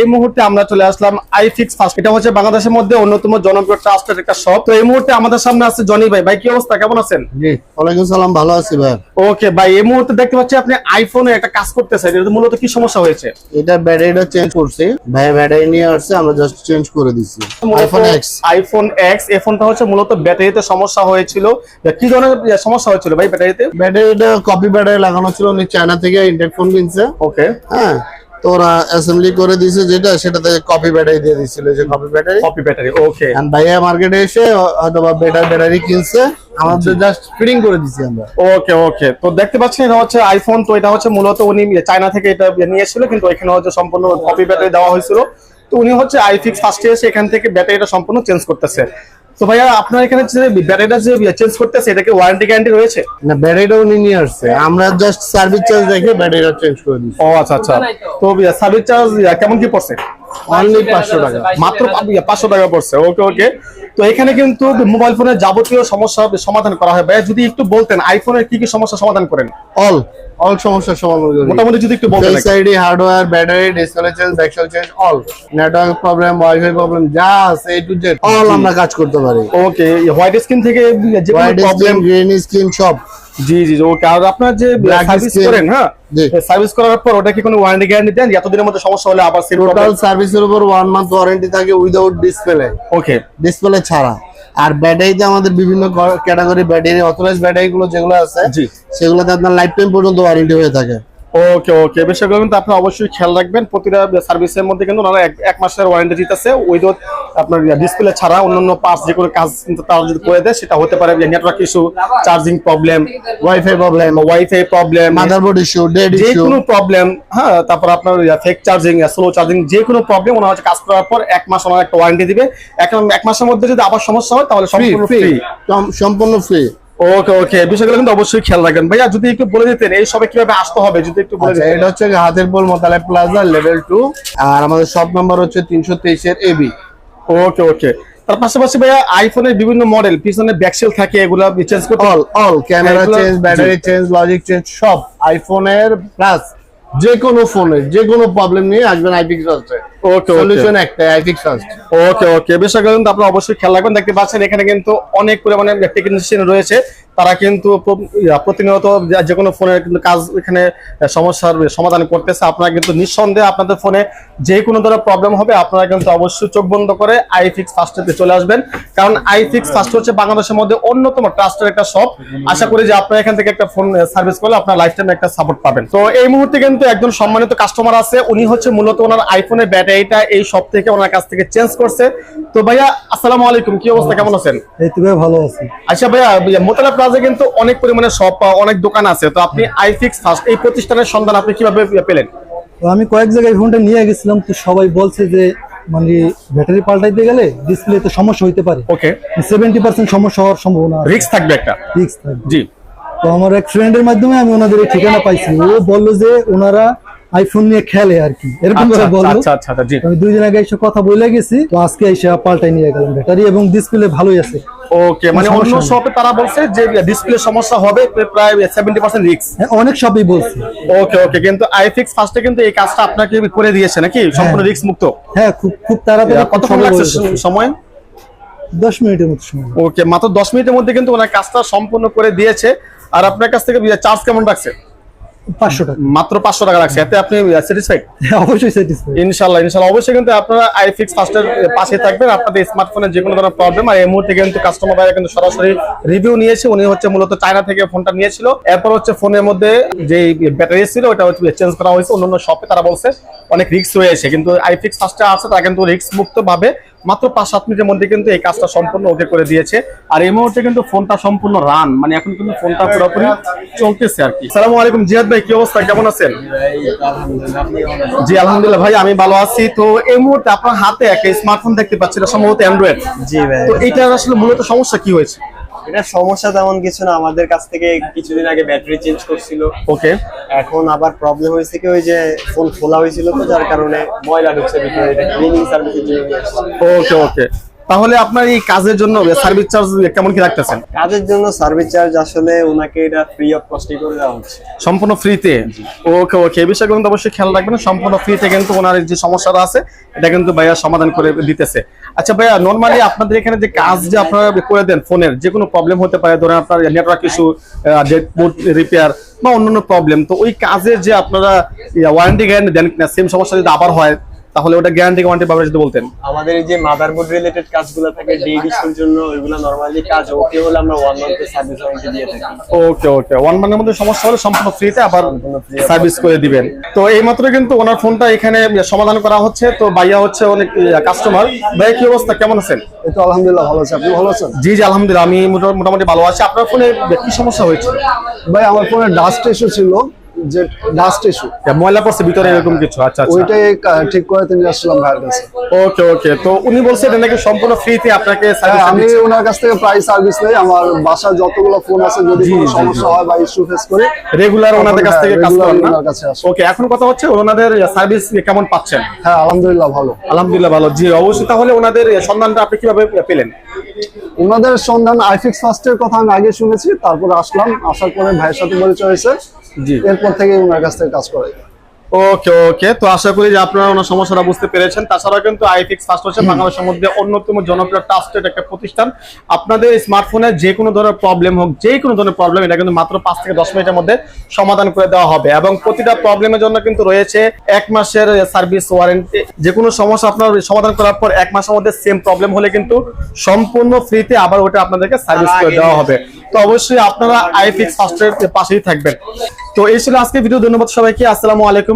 এই মুহূর্তে আমরা চলে আসলাম আইফিক্স ফার্স্ট এটা হচ্ছে বাংলাদেশের মধ্যে অন্যতম জনপ্রিয় ট্রাস্টের একটা শপ তো এই মুহূর্তে আমাদের সামনে আছে জনি ভাই। ভাই কি অবস্থা? কেমন আছেন? জি ওয়ালাইকুম সালাম। ভালো আছি ভাই। ওকে ভাই এই মুহূর্তে দেখতে পাচ্ছি আপনি আইফোনে একটা কাজ করতেছেন। এটা মূলত কি সমস্যা হয়েছে? এটা ব্যাটারিটা চেঞ্জ করছি। ভাই ব্যাটারি নিয়ে আসছে আমরা জাস্ট চেঞ্জ করে দিছি। আইফোন এক্স আইফোন এক্স এই ফোনটা হচ্ছে মূলত ব্যাটারিতে সমস্যা হয়েছিল। কি ধরনের সমস্যা হয়েছিল ভাই ব্যাটারিতে ব্যাটারিটা কপি ব্যাটারি লাগানো ছিল উনি চায়না থেকে ইন্টেক ফোন কিনছে। ওকে। হ্যাঁ। তো ওরা অ্যাসেম্বলি করে দিয়েছে যেটা সেটাতে কপি ব্যাটারি দিয়ে দিছিল যে copy battery copy battery okay ভাইয়া মার্কেটে এসে হয়তো বা বেটার ব্যাটারি কিনছে। আমাদের জাস্ট ফিটিং করে দিছি আমরা। ওকে ওকে তো দেখতে পাচ্ছেন এটা হচ্ছে আইফোন তো এটা হচ্ছে মূলত উনি চায়না থেকে এটা নিয়ে এসেছিল কিন্তু এখানে হচ্ছে সম্পূর্ণ কপি ব্যাটারি দেওয়া হয়েছিল। তো উনি হচ্ছে আইফিক্স ফার্স্টে এসে এখান থেকে ব্যাটারিটা সম্পূর্ণ চেঞ্জ করতেছে। তো ভাইয়া আপনার এখানে যে ব্যাটারিটা যে চেঞ্জ করতেছে এটা কি ওয়ারেন্টি গ্যারান্টি রয়েছে? না ব্যাটারিটা উনি নিয়ে আসছে। আমরা জাস্ট সার্ভিস চার্জ দেখে ব্যাটারিটা চেঞ্জ করে দিই ও আচ্ছা আচ্ছা। তো সার্ভিস চার্জ কেমন কি পড়ছে? অনলি পাঁচশো টাকা। মাত্র পাঁচশো টাকা পড়ছে ওকে ওকে। তো এখানে কিন্তু মোবাইল ফোনের যাবতীয় সমস্যা সমাধান করা হয় ভাইয়া যদি একটু বলতেন আইফোনের কি কি সমস্যা সমাধান করেন? অল অল সমস্যার সমাধান করে। মোটামুটি যদি একটু বলতেন face ID hardware battery display change back shell change all network problem wifi problem যা আছে এ টু জেড অল আমরা কাজ করতে পারি। ওকে হোয়াইট স্ক্রিন থেকে যে কোনো প্রবলেম গ্রিন স্ক্রিন সব। জি জি ওকে। আর আপনার যে সার্ভিস করেন হ্যাঁ? সার্ভিস করার পর ওটা কি কোনো ওয়ারেন্টি গ্যারান্টি দেন? এতদিনের মধ্যে সমস্যা হলে আবার টোটাল সার্ভিসের উপর ওয়ান মান্থ ওয়ারেন্টি থাকে উইদাউট ডিসপ্লে ওকে ডিসপ্লে ছাড়া। আর ব্যাটারিতে আমাদের বিভিন্ন ক্যাটাগরি ব্যাটারি অথরাইজ ব্যাটারি গুলো যেগুলো আছে সেগুলোতে আপনার লাইফ টাইম পর্যন্ত ওয়ারেন্টি হয়ে থাকে। ওকে ওকে বিষয়গুলো কিন্তু আপনি অবশ্যই খেয়াল রাখবেন প্রতিটা সার্ভিসের মধ্যে কিন্তু ওনারা এক- এক মাসের ওয়ারেন্টি দিতেছে উইদাউট আপনার ডিসপ্লে ছাড়া অন্যান্য পার্টস যে কোনো কাজ কিন্তু তারা যদি করে দেয় সেটা হতে পারে। Network issue charging problem wifi problem wifi problem motherboard issue dead যে ইস্যু কোনো প্রবলেম হ্যাঁ তারপর আপনার ফেক চার্জিং স্লো চার্জিং যে কোনো প্রবলেম ওনারা হচ্ছে কাজ করার পর এক মাস ওনারা একটা ওয়ারেন্টি দিবে। এক এক মাসের মধ্যে যদি আবার সমস্যা হয় তাহলে সম্পূর্ণ ফ্রি সম্পূর্ণ ফ্রি ওকে ওকে বিষয়গুলো কিন্তু অবশ্যই খেয়াল রাখবেন। ভাইয়া যদি একটু বলে দিতেন এই সবে কীভাবে আসতে হবে যদি একটু বলে আচ্ছা দিতেন। এটা হচ্ছে হাতের পোল মোতালে প্লাজা লেভেল টু আর আমাদের শপ নাম্বার হচ্ছে তিনশো তেইশের এবি ওকে ওকে তার পাশাপাশি ভাইয়া আইফোনের বিভিন্ন মডেল পিছনে ব্যাকসেল থাকে এগুলো চেঞ্জ করতে all all camera change battery change logic change সব আইফোনের প্লাস যে কোনো ফোনের যে কোনো প্রবলেম নিয়ে আসবেন আইপিক্স আসছে ওকে সলিউশন একটাই আইপিক্স আসছে ওকে ওকে বিষয়গুলো কিন্তু আপনারা অবশ্যই খেয়াল রাখবেন। দেখতে পাচ্ছেন এখানে কিন্তু অনেক পরিমাণে টেকনিশিয়ান রয়েছে। তারা কিন্তু প্রতিনিয়ত যে- কোনো ফোনের কিন্তু কাজ এখানে সমস্যার সমাধান করতেছে। আপনারা কিন্তু নিঃসন্দেহে আপনাদের ফোনে যে কোনো ধরনের প্রবলেম হবে আপনারা কিন্তু অবশ্যই চোখ বন্ধ করে আইফিক্স ফার্স্টেতে চলে আসবেন। কারণ আইফিক্স ফার্স্ট হচ্ছে বাংলাদেশের মধ্যে অন্যতম ট্রাস্টের একটা শপ আশা করি যে আপনারা এখান থেকে একটা ফোন সার্ভিস করলে আপনার লাইফ টাইম একটা সাপোর্ট পাবেন। তো এই মুহূর্তে কিন্তু একজন সম্মানিত কাস্টমার আছে। উনি হচ্ছে মূলত ওনার আইফোনের ব্যাটারিটা এই শপ থেকে ওনার কাছ থেকে চেঞ্জ করছে। তো ভাইয়া আসসালামু আলাইকুম কি অবস্থা? কেমন আছেন? এই তো ভাই ভালো আছি। আচ্ছা ভাইয়া মোতালা প্লাজা কিন্তু অনেক পরিমাণে শপ অনেক দোকান আছে। তো আপনি আইফিক্স ফার্স্ট এই প্রতিষ্ঠানের সন্ধান আপনি কীভাবে পেলেন? তো আমি কয়েক জায়গায় ফোনটা নিয়ে গেছিলাম তো সবাই বলছে যে মানে ব্যাটারি পাল্টাইতে গেলে ডিসপ্লেতে সমস্যা হইতে পারে। ওকে সেভেন্টি পার্সেন্ট সমস্যা হওয়ার সম্ভাবনা রিস্ক থাকবে একটা? রিস্ক থাকবে। জি। তো আমার এক ফ্রেন্ডের মাধ্যমে আমি ওনাদের ঠিকানা পাইছি। ও বলল যে ওনারা আইফোন নিয়ে খেলে আর কি। এরকম আচ্ছা করে আচ্ছা আচ্ছা আচ্ছা, জি। আমি দুই দিন আগে এসে কথা বলে গেছি তো আজকে এসে পাল্টাই নিয়ে গেলাম ব্যাটারি এবং ডিসপ্লে ভালোই আছে। ওকে মানে অন্য শপে তারা বলছে যে ডিসপ্লে সমস্যা হবে প্রায় সেভেন্টি পার্সেন্ট রিস্ক হ্যাঁ, অনেক সবই বলছে। ওকে ওকে কিন্তু আইফিক্স ফার্স্টে কিন্তু এই কাজটা আপনাকে করে দিয়েছে নাকি? সম্পূর্ণ রিস্ক মুক্ত? হ্যাঁ খুব খুব তাড়াতাড়ি কতক্ষণ সবাই লাগছে সময়? দশ মিনিটের মতো সময়। ওকে মাত্র দশ মিনিটের মধ্যে কিন্তু ওনার কাজটা সম্পূর্ণ করে দিয়েছে। আর আপনার কাছ থেকে চার্জ কেমন রাখছে? পাঁচশো টাকা। মাত্র পাঁচশো টাকা রাখছে এতে আপনি স্যাটিসফাইড অবশ্যই স্যাটিসফাই ইনশাল্লাহ ইনশাল্লাহ। অবশ্যই কিন্তু আপনারা আইফিক্স ফার্স্টের পাশে থাকবেন আপনাদের স্মার্টফোনের যে কোনো ধরনের প্রবলেম আর এই মুহূর্তে কিন্তু কাস্টমার ভাইরা কিন্তু সরাসরি রিভিউ নিয়েছে। উনি হচ্ছে মূলত চায়না থেকে ফোনটা নিয়েছিল। এরপর হচ্ছে ফোনের মধ্যে যে ব্যাটারি ছিল ওটা হচ্ছে চেঞ্জ করা হয়েছে। অন্যান্য শপে তারা বলছে অনেক রিস্ক রয়েছে। কিন্তু আইফিক্স ফার্স্টে আছে তারা কিন্তু রিস্ক মুক্ত ভাবে মাত্র পাঁচ সাত মিনিটের মধ্যে কিন্তু এই কাজটা সম্পূর্ণ ওকে করে দিয়েছে। আর এই মুহূর্তে কিন্তু ফোনটা সম্পূর্ণ রান মানে এখন কিন্তু ফোনটা পুরোপুরি চলতেছে আর কি। সালাম আলাইকুম জিয়াদ ভাই কি অবস্থা? কেমন আছেন? জি আলহামদুলিল্লাহ ভাই আমি ভালো আছি। তো এই মুহূর্তে আপনার হাতে একটা স্মার্টফোন দেখতে পাচ্ছি এটা সম্ভবত অ্যান্ড্রয়েড জি ভাই। তো এটা আসলে মূলত সমস্যা কি হয়েছে? এটা সমস্যা তেমন কিছু না। আমাদের কাছ থেকে কিছুদিন আগে ব্যাটারি চেঞ্জ করছিল। ওকে এখন আবার প্রবলেম হয়েছে কি ওই যে ফোন খোলা হয়েছিল তো যার কারণে ময়লা ঢুকছে ভিতরে। এটা ক্লিনিং সার্ভিসের জন্য ওকে ওকে তাহলে আপনার এই কাজের জন্য সার্ভিস চার্জ কেমন কি রাখতেছেন? কাজের জন্য সার্ভিস চার্জ আসলে ওনাকে এটা ফ্রি অফ কস্টই করে দেওয়া হচ্ছে। সম্পূর্ণ ফ্রিতে ওকে ওকে এই বিষয়ে কিন্তু অবশ্যই খেয়াল রাখবেন সম্পূর্ণ ফ্রিতে কিন্তু ওনার যে সমস্যাটা আছে এটা কিন্তু ভাইয়া সমাধান করে দিতেছে। আচ্ছা ভাইয়া নর্মালি আপনাদের এখানে যে কাজ যে আপনারা করে দেন ফোনের যে কোনো প্রবলেম হতে পারে ধরেন আপনার নেটওয়ার্ক ইস্যু ডেডবোর্ড রিপেয়ার বা অন্যান্য প্রবলেম তো ওই কাজের যে আপনারা ওয়ারেন্টি গ্যারান্টি দেন কিনা সেম সমস্যা যদি আবার হয় তাহলে ওটা গ্যারান্টি ওয়ারেন্টি ব্যাপারে যদি বলতেন। আমাদের এই যে মাদারবোর্ড রিলেটেড কাজগুলো থাকে ডেড ইস্যুর জন্য ওইগুলো নরমালি কাজ ওকে হলে আমরা ওয়ান মান্থের সার্ভিস ওয়ারেন্টি দিয়ে থাকি। ওকে ওকে ওয়ান মান্থের মধ্যে সমস্যা হলে সম্পূর্ণ ফ্রিতে আবার সার্ভিস করে দিবেন। তো এই মাত্র কিন্তু ওনার ফোনটা এখানে সমাধান করা হচ্ছে। তো ভাইয়া হচ্ছে অনেক কাস্টমার ভাইয়া কি অবস্থা? কেমন আছেন? এই তো আলহামদুলিল্লাহ ভালো আছে। আপনি ভালো আছেন? জি জি আলহামদুলিল্লাহ। আমি মোটা- মোটামুটি ভালো আছি। আপনার ফোনে কি সমস্যা হয়েছে? ভাই আমার ফোনে ডাস্ট ইস্যু ছিল। যে ডাস্ট ইস্যু ময়লা পড়ছে ভিতরে এরকম কিছু। আচ্ছা আচ্ছা। ওইটাই ঠিক করে তিনি আসছিলাম ভাইয়ের কাছে। ওকে ওকে তো উনি এটা নাকি সম্পূর্ণ ফ্রিতে আপনাকে হ্যাঁ, আমি ওনার কাছ থেকে প্রায় সার্ভিস নেই। আমার যতগুলো ফোন আছে যদি কোনো সমস্যা হয় বা ইস্যু ফেস করি রেগুলার ওনাদের কাছ থেকে হ্যাঁ, কাজ করেন না। ওকে এখন কথা হচ্ছে ওনাদের সার্ভিস কেমন পাচ্ছেন? হ্যাঁ আলহামদুলিল্লাহ ভালো। আলহামদুলিল্লাহ ভালো। জি অবশ্যই তাহলে ওনাদের সন্ধানটা আপনি কীভাবে পেলেন? ওনাদের সন্ধান আইফিক্স ফার্স্টের কথা আমি আগে শুনেছি তারপর আসলাম। আসার পরে ভাইয়ের সাথে পরিচয় হয়েছে। জি। এরপর থেকে ওনার কাছ থেকে কাজ করাই। ওকে ওকে তো আশা করি যে আপনারা ওনার সমস্যাটা বুঝতে পেরেছেন। তাছাড়াও কিন্তু আইফিক্স ফার্স্ট হচ্ছে বাংলাদেশের মধ্যে অন্যতম জনপ্রিয় ট্রাস্টেড একটা প্রতিষ্ঠান। আপনাদের স্মার্টফোনে যে কোনো ধরনের প্রবলেম হোক যে কোনো ধরনের প্রবলেম এটা কিন্তু মাত্র পাঁচ থেকে দশ মিনিটের মধ্যে সমাধান করে দেওয়া হবে। এবং প্রতিটা প্রবলেমের জন্য কিন্তু রয়েছে এক মাসের সার্ভিস ওয়ারেন্টি যে কোনো সমস্যা আপনার সমাধান করার পর এক মাসের মধ্যে সেম প্রবলেম হলে কিন্তু সম্পূর্ণ ফ্রিতে আবার ওটা আপনাদেরকে সার্ভিস করে দেওয়া হবে। তো অবশ্যই আপনারা আইফিক্স ফার্স্টের পাশেই থাকবেন। তো এই ছিল আজকে ভিডিও ধন্যবাদ সবাইকে। আসসালামু আলাইকুম।